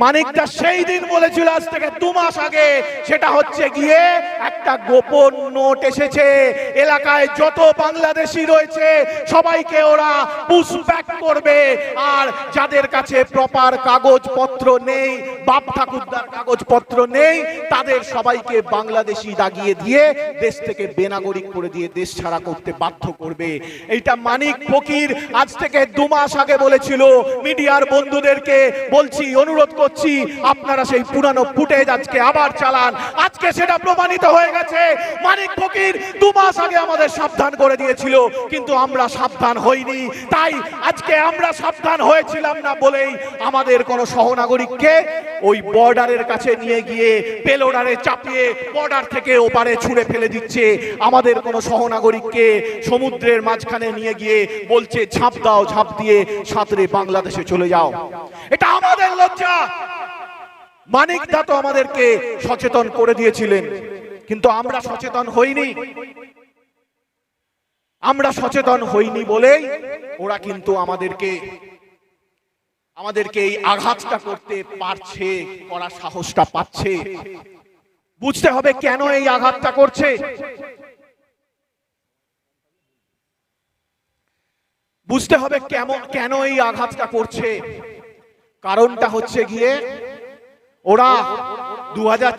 মানিকদা সেই দিন বলেছিল আজ থেকে দু মাস আগে, সেটা হচ্ছে গিয়ে একটা গোপন নোট এসেছে। এলাকায় যত বাংলাদেশি রয়েছে, সবাইকে ওরা পুশব্যাক করবে। আর যাদের কাছে প্রপার কাগজপত্র নেই, বাপ ঠাকুরদার কাগজপত্র নেই, তাদের সবাইকে বাংলাদেশি দাগিয়ে দিয়ে দেশ থেকে বেনাগরিক করে দিয়ে দেশ ছাড়া করতে বাধ্য করবে। এইটা মানিক ফকির আজ থেকে দু মাস আগে বলেছিল। মিডিয়ার বন্ধুদেরকে বলছি, অনুরোধ করছি, আপনারা সেই পুরানো ফুটেজ আজকে আবার চালান। আজকে সেটা প্রমাণিত হয়ে গেছে। মানিক ফকির দু মাস আগে আমাদের সাবধান করে দিয়েছিল, কিন্তু আমরা সাবধান হইনি। তাই আজকে আমরা সাবধান হয়েছিলাম না বলেই আমাদের কোনো সহনাগরিককে ওই বর্ডারের কাছে নিয়ে গিয়ে পেলোডারে চাপিয়ে বর্ডার থেকে ওপারে ছুঁড়ে ফেলে দিচ্ছে। আমাদের কোনো সহনাগরিককে সমুদ্রের মাঝখানে নিয়ে গিয়ে বলছে, ঝাঁপ দাও, ঝাঁপ দিয়ে সাঁতরে বাংলাদেশে চলে যাও। এটা আমাদের লজ্জা। মানিক দা তো আমাদেরকে সচেতন করে দিয়েছিলেন, কিন্তু আমরা সচেতন হইনি। আমরা সচেতন হইনি বলেই ওরা কিন্তু আমাদেরকে আমাদেরকে এই আঘাতটা করতে পারছে, করার সাহসটা পাচ্ছে। বুঝতে হবে কেন এই আঘাতটা করছে। বুঝতে হবে কেমন, কেন এই আঘাতটা করছে। কারণটা হচ্ছে গিয়ে ওরা দু হাজার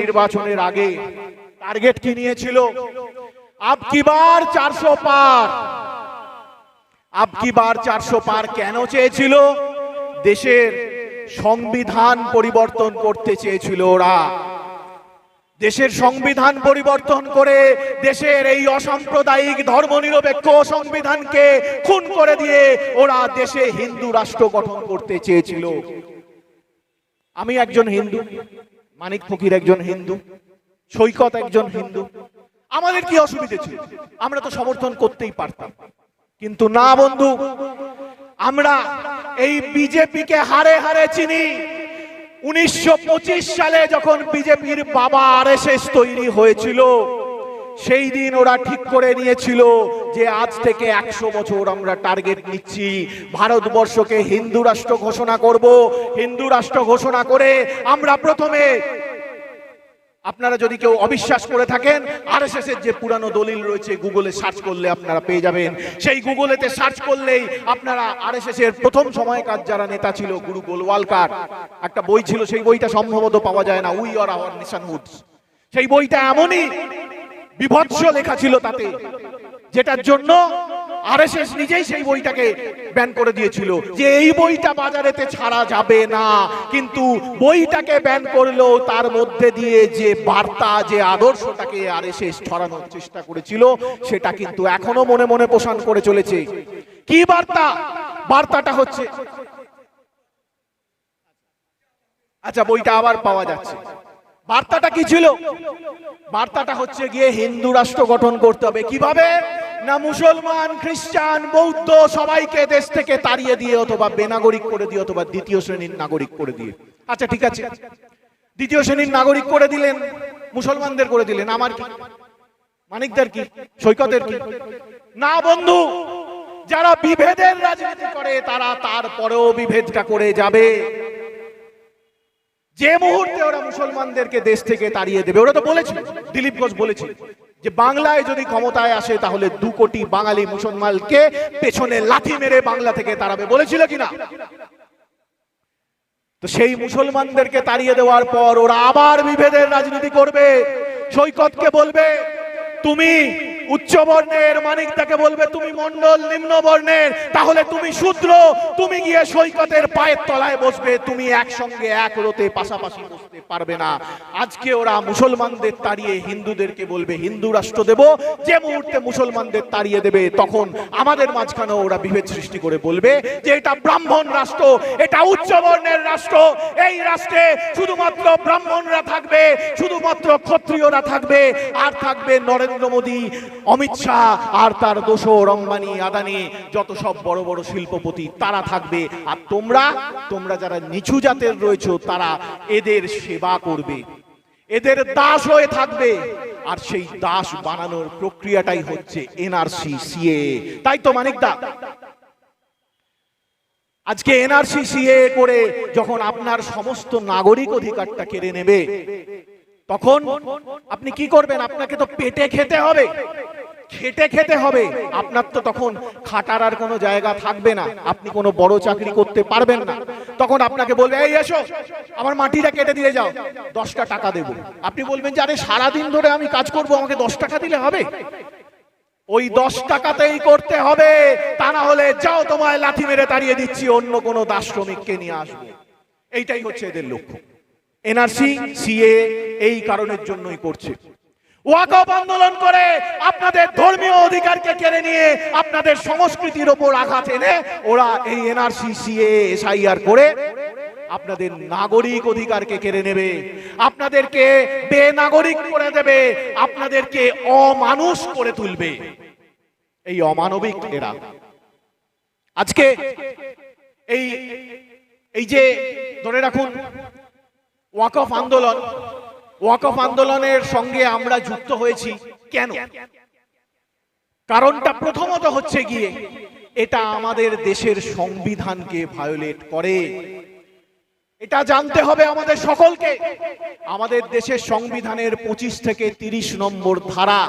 নির্বাচনের আগে টার্গেট কি নিয়েছিল? আব কি বার চারশো পার। আব কি বার চারশো পার কেন চেয়েছিল? দেশের সংবিধান পরিবর্তন করতে চেয়েছিল ওরা। দেশের সংবিধান পরিবর্তন করে দেশের এই অসাম্প্রদায়িক ধর্মনিরপেক্ষ সংবিধানকে খুন করে দিয়ে ওরা দেশে হিন্দু রাষ্ট্র গঠন করতে চেয়েছিল। আমি একজন হিন্দু, মানিক ফকির একজন হিন্দু, সৈকত একজন হিন্দু। আমাদের কি অসুবিধে ছিল? আমরা তো সমর্থন করতেই পারতাম। কিন্তু না বন্ধু, আমরা এই বিজেপিকে হারে হারে চিনি। উনিশশো পঁচিশ সালে যখন বিজেপির বাবা আর তৈরি হয়েছিল সেই দিন ওরা ঠিক করে নিয়েছিল যে আজ থেকে একশো বছর আমরা টার্গেট নিচ্ছি। ভারতবর্ষকে হিন্দু রাষ্ট্র ঘোষণা করব। হিন্দু রাষ্ট্র ঘোষণা করে আমরা প্রথমে আপনারা যদি কেউ অবিশ্বাস করে থাকেন আরএসএস এর যে পুরানো দলিল রয়েছে গুগলে সার্চ করলে আপনারা পেয়ে যাবেন। সেই গুগলেতে সার্চ করলেই আপনারা আরএসএস এর প্রথম সময়কার যারা নেতা ছিল গুরু গোলওয়ালকার একটা বই ছিল, সেই বইটা সম্ভবত পাওয়া যায় না, উই আর আওয়ার নিশানহুডস সেই বইটা এমনই বিভৎস লেখা ছিল তাতে, যেটার জন্য আরএসএস নিজেই সেই বইটাকে ব্যান করে দিয়েছিল, যে এই বইটা বাজারেতে ছাড়া যাবে না। কিন্তু বইটাকে ব্যান করলেও তার মধ্যে দিয়ে যে বার্তা, যে আদর্শটাকে আরএসএস ছড়ানোর চেষ্টা করেছিল, সেটা কিন্তু এখনও মনে মনে পোষণ করে চলেছে। কি বার্তা? বার্তাটা হচ্ছে আচ্ছা বইটা আবার পাওয়া যাচ্ছে। বার্তাটা কি ছিল? বার্তাটা হচ্ছে গিয়ে হিন্দু রাষ্ট্র গঠন করতে হবে। কীভাবে? না মুসলমান, খ্রিস্টান, বৌদ্ধ সবাইকে দেশ থেকে তাড়িয়ে দিয়ে অথবা বেনাগরিক করে দিয়ে অথবা দ্বিতীয় শ্রেণির নাগরিক করে দিয়ে। আচ্ছা ঠিক আছে। দ্বিতীয় শ্রেণির নাগরিক করে দিলেন, মুসলমানদের করে দিলেন। আমার কি? মানিকদের কি? সৈকতের কি? না বন্ধু, যারা বিভেদের রাজনীতি করে, তারা তারপরেও বিভেদটা করে যাবে। যে মুহূর্তে ওরা মুসলমানদেরকে দেশ থেকে তাড়িয়ে দেবে, ওরা তো বলেছিল, দিলীপ ঘোষ বলেছিল যে বাংলায় যদি ক্ষমতায় আসে তাহলে দু কোটি বাঙালি মুসলমানকে পেছনে লাথি মেরে বাংলা থেকে তাড়াবে, বলেছিল কিনা? তো সেই মুসলমানদেরকে তাড়িয়ে দেওয়ার পর ওরা আবার বিভেদের রাজনীতি করবে। সৈকতকে বলবে, তুমি উচ্চ বর্ণের মানিক তাকে বলবে, তুমি মন্ডল নিম্ন বর্ণের, তাহলে তুমি শূদ্র, তুমি গিয়ে সৈকতের পায়ের তলায় বসবে, তুমি একসঙ্গে এক রোতে পাশাপাশি বসতে পারবে না। আজকে ওরা মুসলমানদের তাড়িয়ে হিন্দুদেরকে বলবে, হিন্দু রাষ্ট্র দেব। যে মুহূর্তে মুসলমানদের তাড়িয়ে দেবে, তখন আমাদের মাঝখানে ওরা বিভেদ সৃষ্টি করে বলবে যে এটা ব্রাহ্মণ রাষ্ট্র, এটা উচ্চ বর্ণের রাষ্ট্র। এই রাষ্ট্রে শুধুমাত্র ব্রাহ্মণরা থাকবে, শুধুমাত্র ক্ষত্রিয়রা থাকবে, আর থাকবে নরেন্দ্র মোদী, অমিত শাহ, আর তার দোসর অম্বানি আদানি, যত সব বড় বড় শিল্পপতি, তারা থাকবে। আর তোমরা তোমরা যারা নিচু জাতের রয়েছে, তারা এদের সেবা করবে। এদের দাস হয়ে থাকবে। আর সেই দাস বানানোর প্রক্রিয়াটাই হচ্ছে এনআরসি, সিএ। তাই তো মানিকদা আজকে এনআরসি, সিএ করে যখন আপনার সমস্ত নাগরিক অধিকারটা কেড়ে নেবে, তখন আপনি কি করবেন? আপনাকে তো পেটে খেতে হবে। খেটে খেতে হবে। আপনার তো তখন খাটার আর কোনো জায়গা থাকবে না। আপনি কোনো বড় চাকরি করতে পারবেন না। তখন আপনাকে বলবে, এই, এসো, আমার মাটিটা কেটে দিয়ে যাও। দশটা টাকা দেবো। আপনি বলবেন যে, আরে, সারাদিন ধরে আমি কাজ করব, আমাকে দশ টাকা দিলে হবে? ওই দশ টাকাতেই করতে হবে। তা না হলে যাও তোমায় লাথি মেরে তাড়িয়ে দিচ্ছি, অন্য কোনো দাস শ্রমিককে নিয়ে আসব। এইটাই হচ্ছে এদের লক্ষ্য। এনআরসি, সিএ, এই কারণের জন্যই করছে। ওয়াকফ আন্দোলন করে আপনাদের ধর্মীয় অধিকারকে কেড়ে নিয়ে আপনাদের সংস্কৃতির ওপর আঘাত এনে ওরা এই এনআরসি, সিএ, এসআইআর করে আপনাদের নাগরিক অধিকারকে কেড়ে নেবে। আপনাদেরকে বেনাগরিক করে দেবে। আপনাদেরকে অমানুষ করে তুলবে। এই অমানবিক এরা। আজকে এই এই যে ধরে রাখুন, ওয়াকফ আন্দোলন ওয়াকফ আন্দোলনের সঙ্গে আমরা যুক্ত হয়েছি। কেন? কারণটা প্রথমত হচ্ছে গিয়ে এটা আমাদের দেশের সংবিধানকে ভায়োলেট করে। এটা জানতে হবে আমাদের সকলকে। আমাদের দেশের সংবিধানের পঁচিশ থেকে তিরিশ নম্বর ধারা।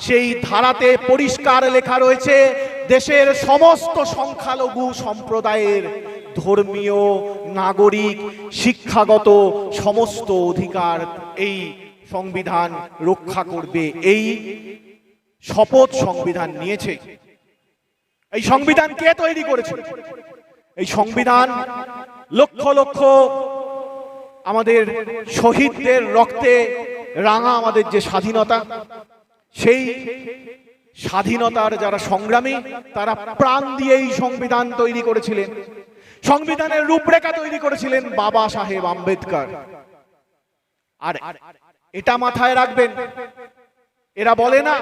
সেই ধারাতে পরিষ্কার লেখা রয়েছে, দেশের সমস্ত সংখ্যালঘু সম্প্রদায়ের ধর্মীয় নাগরিক শিক্ষাগত সমস্ত অধিকার এই সংবিধান রক্ষা করবে, এই শপথ সংবিধান নিয়েছে। এই সংবিধান কে তৈরি করেছে? এই সংবিধান লক্ষ লক্ষ আমাদের শহীদদের রক্তে রাঙা আমাদের যে স্বাধীনতা, সেই স্বাধীনতার যারা সংগ্রামী, তারা প্রাণ দিয়ে এই সংবিধান তৈরি করেছিলেন। সংবিধানের রূপরেখা তৈরি করেছিলেন বাবা সাহেব আম্বেদকর। আর এটা মাথায় রাখবেন, এরা বলে না,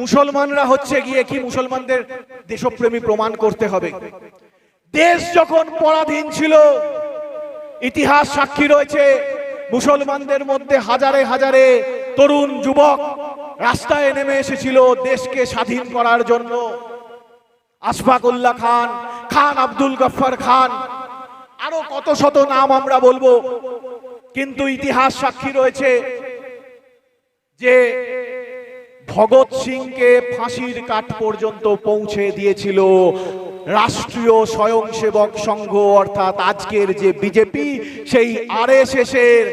মুসলমানরা হচ্ছে গিয়ে কি মুসলমানদের দেশপ্রেমী প্রমাণ করতে হবে। দেশ যখন পরাধীন ছিল, ইতিহাস সাক্ষী রয়েছে, মুসলমানদের মধ্যে হাজারে হাজারে তরুণ যুবক রাস্তায় নেমে এসেছিল দেশকে স্বাধীন করার জন্য। আশফাকুল্লাহ খান খান আব্দুল গফফার খান। আরও কত শত নাম আমরা বলব। কিন্তু ইতিহাস সাক্ষী রয়েছে যে ভগৎ সিংকে ফাঁসির কাঠ পর্যন্ত পৌঁছে দিয়েছিল রাষ্ট্রীয় স্বয়ংসেবক সংঘ, অর্থাৎ আজকের যে বিজেপি, সেই আর এস এর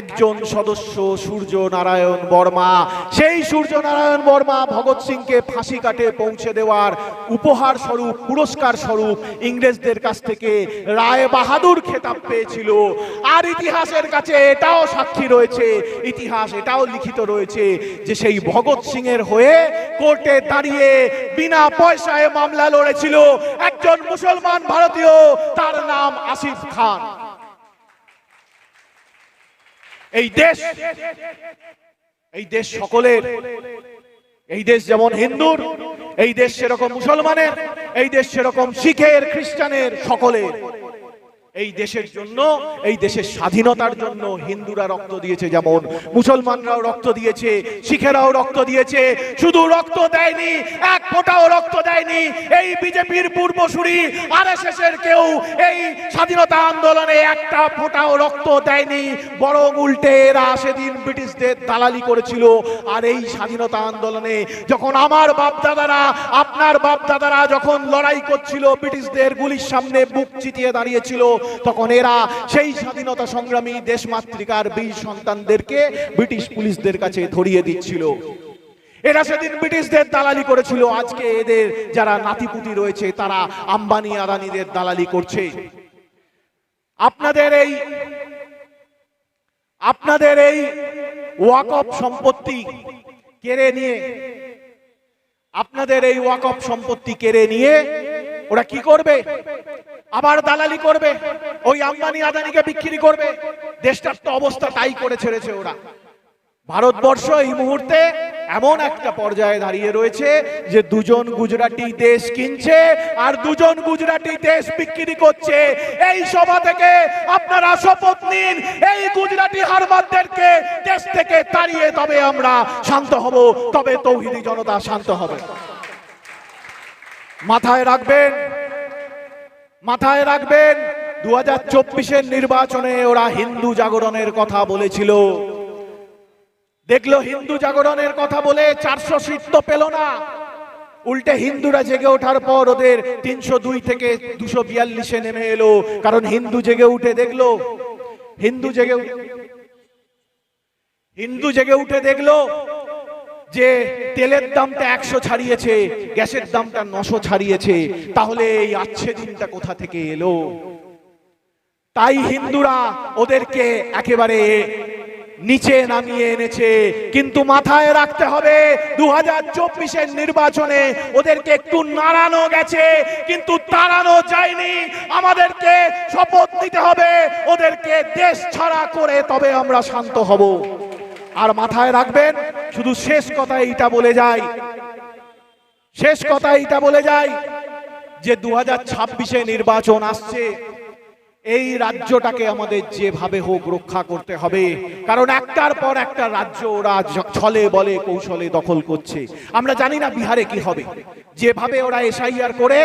একজন সদস্য সূর্য নারায়ণ বর্মা। সেই সূর্য নারায়ণ বর্মা ভগৎ সিংকে ফাঁসি কাটে পৌঁছে দেওয়ার উপহার স্বরূপ, পুরস্কার স্বরূপ ইংরেজদের কাছ থেকে রায় বাহাদুর খেতাব পেয়েছিল। আর ইতিহাসের কাছে এটাও সাক্ষী রয়েছে, ইতিহাস এটাও লিখিত রয়েছে যে সেই ভগৎ সিং এর হয়ে কোর্টে দাঁড়িয়ে বিনা পয়সায় মামলা লড়েছিল একজন মুসলমান ভারতীয়, তার নাম আসিফ খান। এই দেশ এই দেশ সকলের, এই দেশ যেমন হিন্দুর, এই দেশ সেরকম মুসলমানের, এই দেশ সেরকম শিখের, খ্রিস্টানের সকলের। এই দেশের জন্য, এই দেশের স্বাধীনতার জন্য হিন্দুরা রক্ত দিয়েছে যেমন, মুসলমানরাও রক্ত দিয়েছে, শিখেরাও রক্ত দিয়েছে, শুধু রক্ত দেয়নি, এক ফোঁটাও রক্ত দেয়নি, এই বিজেপির পূর্বসূরি আর এর কেউ এই স্বাধীনতা আন্দোলনে একটা ফোঁটাও রক্ত দেয়নি, বরং উল্টে এরা সেদিন ব্রিটিশদের দালালি করেছিল, আর এই স্বাধীনতা আন্দোলনে যখন আমার বাপ দাদারা আপনার বাপ দাদারা যখন লড়াই করছিল, ব্রিটিশদের গুলির সামনে বুক চিতিয়ে দাঁড়িয়েছিল তখন এরা সেই স্বাধীনতা সংগ্রামী দেশমাতৃকার বীর সন্তানদেরকে ব্রিটিশ পুলিশদের কাছে ধরিয়ে দিচ্ছিল। এরা সেদিন ব্রিটিশদের দালালি করেছিল। আজকে এদের যারা নাতিপুতি রয়েছে, তারা আম্বানি আদানিদের দালালি করছে। আপনাদের এই আপনাদের এই ওয়াকফ সম্পত্তি কেড়ে নিয়ে, আপনাদের এই ওয়াকফ সম্পত্তি কেড়ে নিয়ে ওরা কি করবে? আবার দালালি করবে, ওই আম্বানি আদানিকে বিক্রি করবে। দেশটার তো অবস্থা তাই করে ছেড়েছে ওরা। ভারতবর্ষ এই মুহূর্তে এমন একটা পর্যায়ে দাঁড়িয়ে রয়েছে যে দুজন গুজরাটি দেশ কিনছে আর দুজন গুজরাটি দেশ বিক্রি করছে। এই সভা থেকে আপনারা শপথ নিন, এই গুজরাটি হারমাদদেরকে দেশ থেকে তাড়িয়ে তবে আমরা শান্ত হব, তবে তৌহিদি জনতা শান্ত হবে। মাথায় রাখবেন মাথায় রাখবেন দু হাজার নির্বাচনে ওরা হিন্দু জাগরণের কথা বলেছিল। দেখল হিন্দু জাগরণের কথা বলে চারশো সিট তো পেল না। উল্টে হিন্দুরা জেগে ওঠার পর ওদের তিনশো দুই থেকে দুশো বিয়াল্লিশে নেমে এলো, কারণ হিন্দু জেগে উঠে দেখল। হিন্দু জেগে হিন্দু জেগে উঠে দেখল যে তেলের দামটা একশো ছাড়িয়েছে, গ্যাসের দামটা নশো ছাড়িয়েছে, তাহলে এই আচ্ছে দিনটা কোথা থেকে এলো? তাই হিন্দুরা ওদেরকে একেবারে নিচে নামিয়ে এনেছে, কিন্তু মাথায় রাখতে হবে দু হাজার চব্বিশের নির্বাচনে ওদেরকে একটু নাড়ানো গেছে, কিন্তু তাড়ানো যায়নি। আমাদেরকে শপথ নিতে হবে, ওদেরকে দেশ ছাড়া করে তবে আমরা শান্ত হব। আর মাথায় রাখবেন, শুধু শেষ কথায় এইটা বলে যাই। শেষ কথায় এটা বলে যাই যে দু হাজার নির্বাচন আসছে। এই রাজ্যটাকে আমাদের যেভাবে হোক রক্ষা করতে হবে। কারণ একটার পর একটা রাজ্য ওরা ছলে, বলে, কৌশলে দখল করছে। আমরা জানি না বিহারে কি হবে। যেভাবে ওরা এসআইআর করে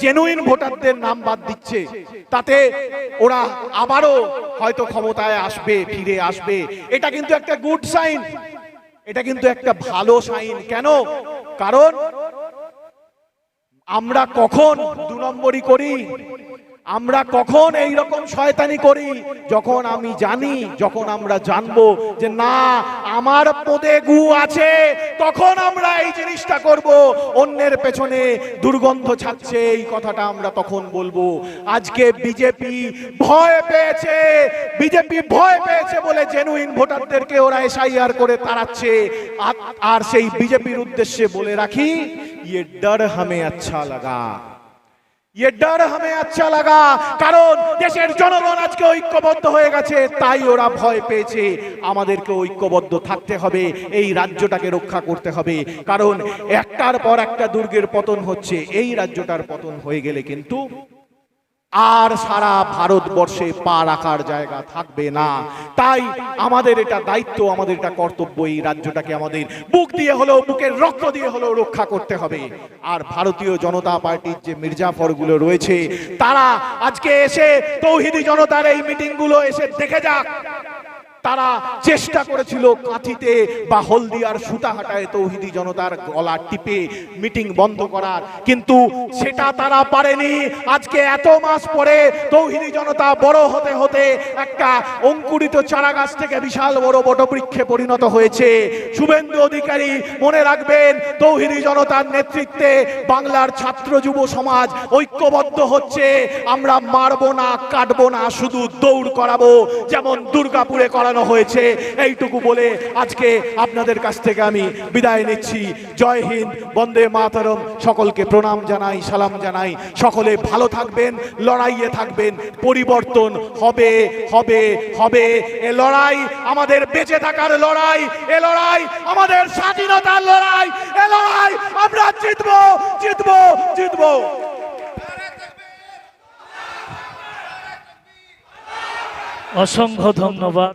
জেনুইন ভোটারদের নাম বাদ দিচ্ছে, তাতে ওরা আবারও হয়তো ক্ষমতায় আসবে, ফিরে আসবে। এটা কিন্তু একটা গুড সাইন এটা কিন্তু একটা ভালো সাইন কেন? কারণ আমরা কখন দু নম্বরই করি? আমরা কখন এই রকম শয়তানি করি? যখন আমি জানি, যখন আমরা জানব যে না, আমার পদে গু আছে, তখন আমরা এই জিনিসটা করব। অন্যের পেছনে দুর্গন্ধ ছাড়ছে, এই কথাটা আমরা তখন বলব। আজকে বিজেপি ভয় পেয়েছে, বিজেপি ভয় পেয়েছে বলে জেনুইন ভোটারদেরকে ওরা এসআইআর করে তাড়াচ্ছে। আর- সেই বিজেপির উদ্দেশ্যে বলে রাখি ইয়ে ডর হামে আচ্ছা লাগা। ये डर हमें अच्छा लगा কারণ দেশের জনগণ আজকে ঐক্যবদ্ধ হয়ে গেছে তাই ওরা ভয় পেয়েছে আমাদেরকে ঐক্যবদ্ধ থাকতে হবে এই রাজ্যটাকে রক্ষা করতে হবে কারণ একটার পর একটা দুর্গের পতন হচ্ছে এই রাজ্যটার পতন হয়ে গেলে কিন্তু আর সারা ভারতবর্ষে পা রাখার জায়গা থাকবে না। তাই আমাদের এটা দায়িত্ব, আমাদের এটা কর্তব্য এই রাজ্যটাকে আমাদের বুক দিয়ে হলেও বুকের রক্ত দিয়ে হলেও রক্ষা করতে হবে। আর ভারতীয় জনতা পার্টির যে মির্জাফরগুলো রয়েছে, তারা আজকে এসে তৌহিদি জনতার এই মিটিংগুলো এসে দেখে যাক। তারা চেষ্টা করেছিল কাঁথিতে বা হলদিয়ার সুতাহাটায় তৌহিদি জনতার গলা টিপে মিটিং বন্ধ করার। কিন্তু সেটা তারা পারেনি। আজকে এত মাস পরে তৌহিদি জনতা বড় হতে হতে একটা অঙ্কুরিত চারা গাছ থেকে বিশাল বড় বটবৃক্ষে পরিণত হয়েছে। শুভেন্দু অধিকারী মনে রাখবেন, তৌহিদি জনতার নেতৃত্বে বাংলার ছাত্র যুব সমাজ ঐক্যবদ্ধ হচ্ছে। আমরা মারবো না, কাটবো না, শুধু দৌড় করাবো, যেমন দুর্গাপুরে করানো হয়েছে। এইটুকু বলে আজকে আপনাদের কাছ থেকে আমি বিদায় নিচ্ছি। জয় হিন্দ, বন্দে মাতরম। সকলকে প্রণাম জানাই, সালাম জানাই। সকলে ভালো থাকবেন, লড়াইয়ে থাকবেন। পরিবর্তন হবে হবে হবে। এ লড়াই আমাদের বেঁচে থাকার লড়াই। এ লড়াই আমাদের স্বাধীনতার লড়াই। এ লড়াই আমরা জিতবো জিতবো জিতবো। অসংখ্য ধন্যবাদ।